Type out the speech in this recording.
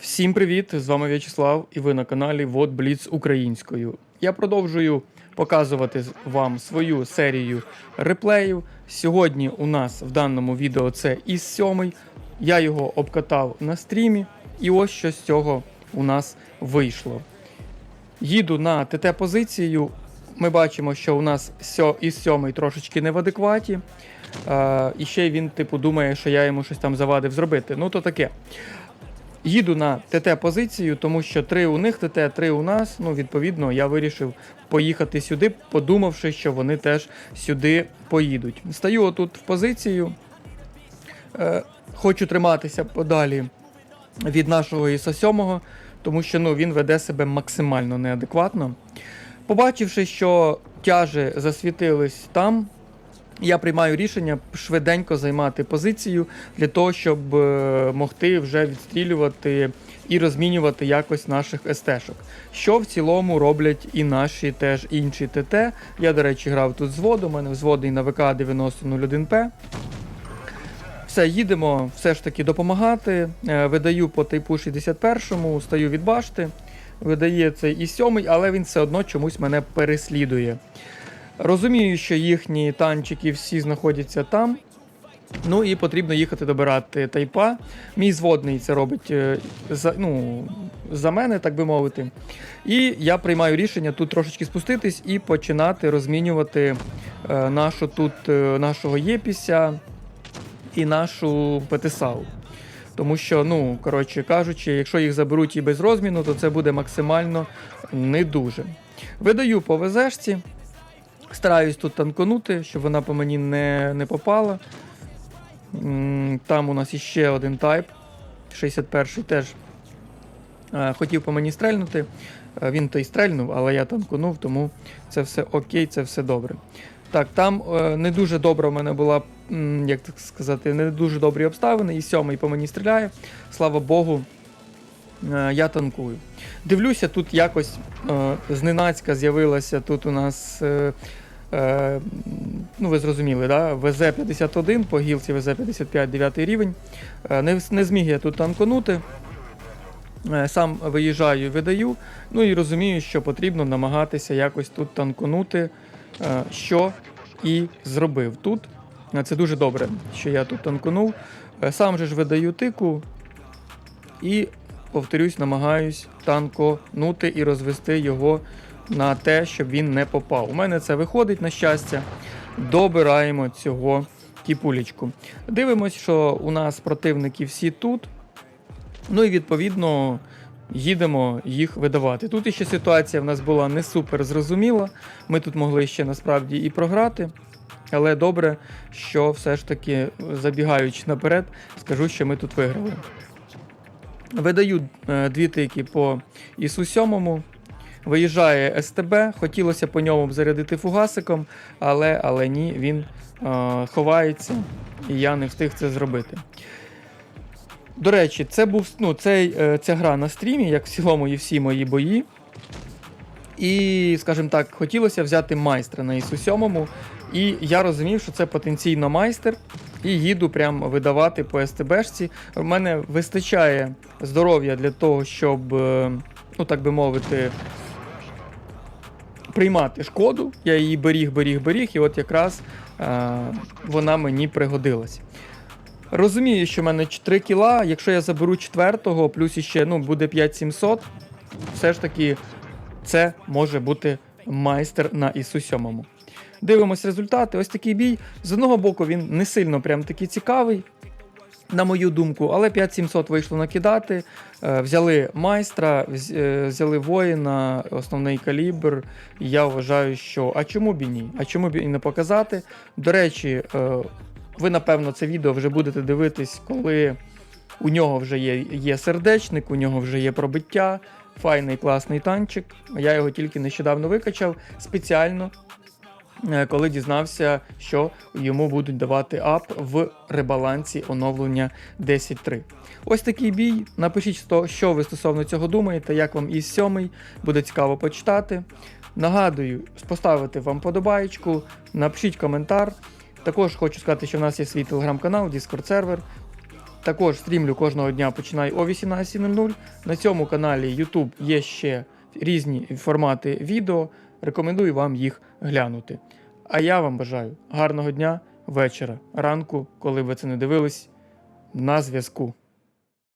Всім привіт! З вами В'ячеслав і ви на каналі Вот Бліц українською. Я продовжую показувати вам свою серію реплеїв. Сьогодні у нас в даному відео це із сьомий. Я його обкатав на стрімі, і ось що з цього у нас вийшло. Їду на ТТ-позицію. Ми бачимо, що у нас із сьомий трошечки не в адекваті. Е, і ще він, типу, думає, що я йому щось там завадив зробити. Ну, то таке. Їду на ТТ-позицію, тому що три у них ТТ, три у нас. Ну, відповідно, я вирішив поїхати сюди, подумавши, що вони теж сюди поїдуть. Стаю отут в позицію. Е, хочу триматися подалі від нашого ІСа 7, тому що ну, він веде себе максимально неадекватно. Побачивши, що тяжі засвітились там, я приймаю рішення швиденько займати позицію для того, щоб е, могти вже відстрілювати і розмінювати якось наших СТ-шок. Що в цілому роблять і наші теж інші ТТ. Я, до речі, грав тут зводу, у мене взводний на ВК 9001П. Все, їдемо все ж таки допомагати. Е, Видаю по типу 61-му, стаю від башти. Видає цей і сьомий, але він все одно чомусь мене переслідує. Розумію, що їхні танчики всі знаходяться там. Ну і потрібно їхати добирати тайпа. Мій зводний це робить е, за, ну, за мене, так би мовити. І я приймаю рішення тут трошечки спуститись і починати розмінювати е, нашу тут, е, нашого Єпіся і нашу ПТСАУ. Тому що, ну, коротше кажучи, якщо їх заберуть і без розміну, то це буде максимально не дуже. Видаю по ВЗшці. Стараюсь тут танконути, щоб вона по мені не, не попала. Там у нас іще один тайп. 61-й теж е, хотів по мені стрельнути. Е, Він то й стрельнув, але я танконув, тому це все окей, це все добре. Так, там е, не дуже добра в мене була, як так сказати, не дуже добрі обставини. І сьомий по мені стріляє. Слава Богу, я танкую. Дивлюся, тут якось е, зненацька з'явилася тут у нас. Е, е, ну, ви зрозуміли, да? ВЗ-51 по гілці ВЗ-55 9 рівень. Е, не, не зміг я тут танконути. Е, Сам виїжджаю, видаю. Ну і розумію, що потрібно намагатися якось тут танконути, е, що і зробив тут. Е, Це дуже добре, що я тут танконув. Е, Сам же ж видаю тику і, повторюсь, намагаюсь танконути і розвести його на те, щоб він не попав. У мене це виходить, на щастя. Добираємо цього тіпулечку. Дивимось, що у нас противники всі тут. Ну і відповідно їдемо їх видавати. Тут іще ситуація в нас була не супер зрозуміла. Ми тут могли ще насправді і програти. Але добре, що все ж таки, забігаючи наперед, скажу, що ми тут виграли. Видаю е, дві тики по ІСу 7. Виїжджає СТБ, хотілося по ньому зарядити фугасиком, але, але ні, він е, ховається, і я не встиг це зробити. До речі, це був ну, цей, е, ця гра на стрімі, як в цілому і всі мої бої. І, скажімо так, хотілося взяти майстра на ІСу 7. І я розумів, що це потенційно майстер. І їду прям видавати по СТБшці. У мене вистачає здоров'я для того, щоб, е, ну так би мовити, приймати шкоду. Я її беріг, беріг, беріг, і от якраз е, вона мені пригодилась. Розумію, що в мене 3 кіла. Якщо я заберу четвертого, плюс іще ну, буде 5700, все ж таки це може бути майстер на ІСу 7. Дивимось результати. Ось такий бій. З одного боку, він не сильно прям такий цікавий, на мою думку, але 5700 вийшло накидати. Е, Взяли майстра, е, взяли воїна, основний калібр. Я вважаю, що а чому б і ні? А чому б і не показати? До речі, е, ви напевно це відео вже будете дивитись, коли у нього вже є, є сердечник, у нього вже є пробиття. Файний класний танчик. Я його тільки нещодавно викачав спеціально коли дізнався, що йому будуть давати ап в ребалансі оновлення 10.3. Ось такий бій. Напишіть, що ви стосовно цього думаєте, як вам із 7 буде цікаво почитати. Нагадую, поставити вам подобаєчку, напишіть коментар. Також хочу сказати, що в нас є свій телеграм-канал, Discord сервер. Також стрімлю кожного дня починаю о 18.00. На цьому каналі YouTube є ще різні формати відео. Рекомендую вам їх глянути. А я вам бажаю гарного дня, вечора, ранку, коли ви це не дивились. На зв'язку.